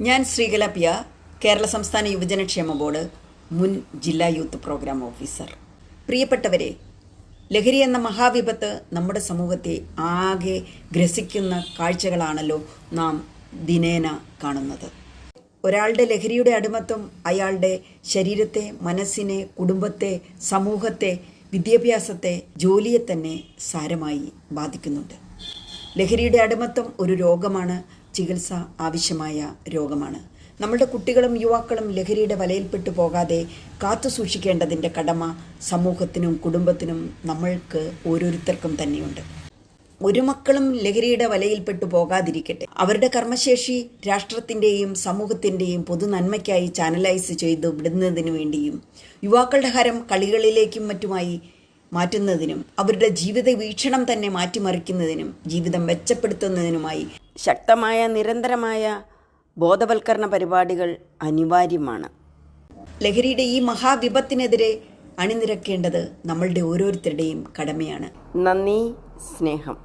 ഞാൻ ശ്രീകല പിയ കേരള സംസ്ഥാന യുവജനക്ഷേമ ബോർഡ് മുൻ ജില്ലാ യൂത്ത് പ്രോഗ്രാം ഓഫീസർ. പ്രിയപ്പെട്ടവരെ ലഹരി എന്ന മഹാവിപത്ത് നമ്മുടെ സമൂഹത്തെ ആകെ ഗ്രസിക്കുന്ന കാഴ്ചകളാണല്ലോ നാം ദിനേന കാണുന്നത്. ഒരാളുടെ ലഹരിയുടെ അടിമത്വം അയാളുടെ ശരീരത്തെ മനസ്സിനെ കുടുംബത്തെ സമൂഹത്തെ വിദ്യാഭ്യാസത്തെ ജോലിയെ തന്നെ സാരമായി ബാധിക്കുന്നുണ്ട്. ലഹരിയുടെ അടിമത്വം ഒരു രോഗമാണ് ചികിത്സ ആവശ്യമായ രോഗമാണ്. നമ്മുടെ കുട്ടികളും യുവാക്കളും ലഹരിയുടെ വലയിൽപ്പെട്ടു പോകാതെ കാത്തു സൂക്ഷിക്കേണ്ടതിന്റെ കടമ സമൂഹത്തിനും കുടുംബത്തിനും നമ്മൾക്ക് ഓരോരുത്തർക്കും തന്നെയുണ്ട്. ഒരു മക്കളും ലഹരിയുടെ വലയിൽപ്പെട്ടു പോകാതിരിക്കട്ടെ. അവരുടെ കർമ്മശേഷി രാഷ്ട്രത്തിന്റെയും സമൂഹത്തിന്റെയും പൊതു നന്മയ്ക്കായി ചാനലൈസ് ചെയ്തു വിടുന്നതിനു വേണ്ടിയും യുവാക്കളുടെ ഹരം കളികളിലേക്കും മറ്റുമായി മാറ്റുന്നതിനും അവരുടെ ജീവിത വീക്ഷണം തന്നെ മാറ്റിമറിക്കുന്നതിനും ജീവിതം മെച്ചപ്പെടുത്തുന്നതിനുമായി ശക്തമായ നിരന്തരമായ ബോധവൽക്കരണ പരിപാടികൾ അനിവാര്യമാണ്. ലഹരിയുടെ ഈ മഹാവിപത്തിനെതിരെ അണിനിരക്കേണ്ടത് നമ്മളുടെ ഓരോരുത്തരുടെയും കടമയാണ്. നന്ദി സ്നേഹം.